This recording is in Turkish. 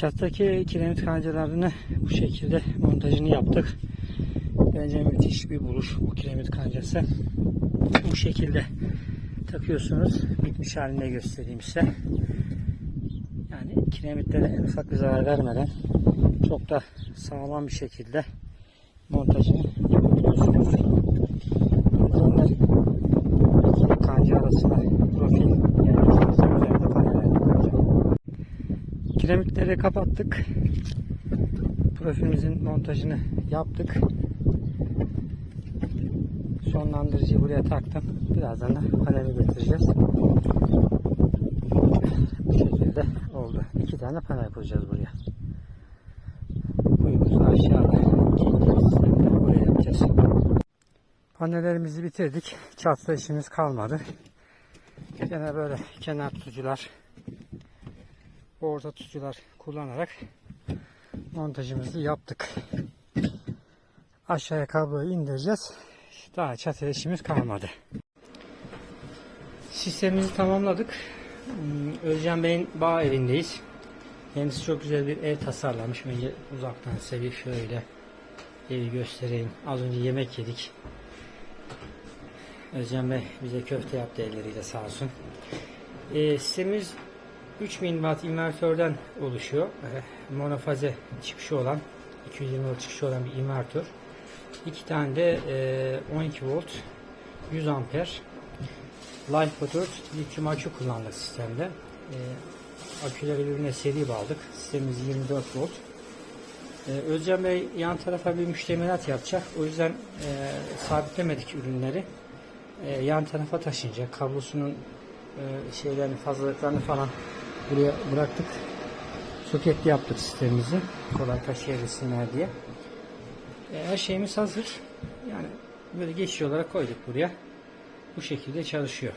Çattaki kiremit kancalarını bu şekilde montajını yaptık. Bence müthiş bir buluş bu kiremit kancası. Bu şekilde takıyorsunuz. Bitmiş halinde göstereyim size. Yani kiremitlere en ufak bir zarar vermeden çok da sağlam bir şekilde montajını yapabiliyorsunuz. Kiremitleri kapattık. Profilimizin montajını yaptık. Sonlandırıcıyı buraya taktım. Birazdan da paneli getireceğiz. Bu şekilde oldu. İki tane panel koyacağız buraya. Kuyumuz aşağıda. Oraya yapacağız. Panellerimizi bitirdik. Çatla kalmadı. Gene böyle kenar tutucular, orta tutucular kullanarak montajımızı yaptık. Aşağıya kabloyu indireceğiz. Daha çatı işimiz kalmadı. Sistemimizi tamamladık. Hmm, Özcan Bey'in bağ evindeyiz. Kendisi çok güzel bir ev tasarlamış. Önce uzaktan size bir şöyle evi göstereyim. Az önce yemek yedik. Özcan Bey bize köfte yaptı elleriyle sağ olsun. Ee, sistemimiz 3000 watt invertörden oluşuyor. Ee, monofaze çıkışı olan 220 volt çıkışı olan bir invertör. İki tane de e, 12 volt 100 amper Life 4 lityum akü kullandık sistemde. E, aküleri birbirine seri bağladık. Sistemimiz 24 volt. E, Özcan Bey yan tarafa bir müştemilat yapacak. O yüzden e, sabitlemedik ürünleri. E, yan tarafa taşınacak. Kablosunun e, şeylerini fazlalıklarını falan buraya bıraktık. Soketli yaptık sistemimizi. Kolay taşıyabilsinler diye. E, her şeyimiz hazır. Yani böyle geçici olarak koyduk buraya. Bu şekilde çalışıyor.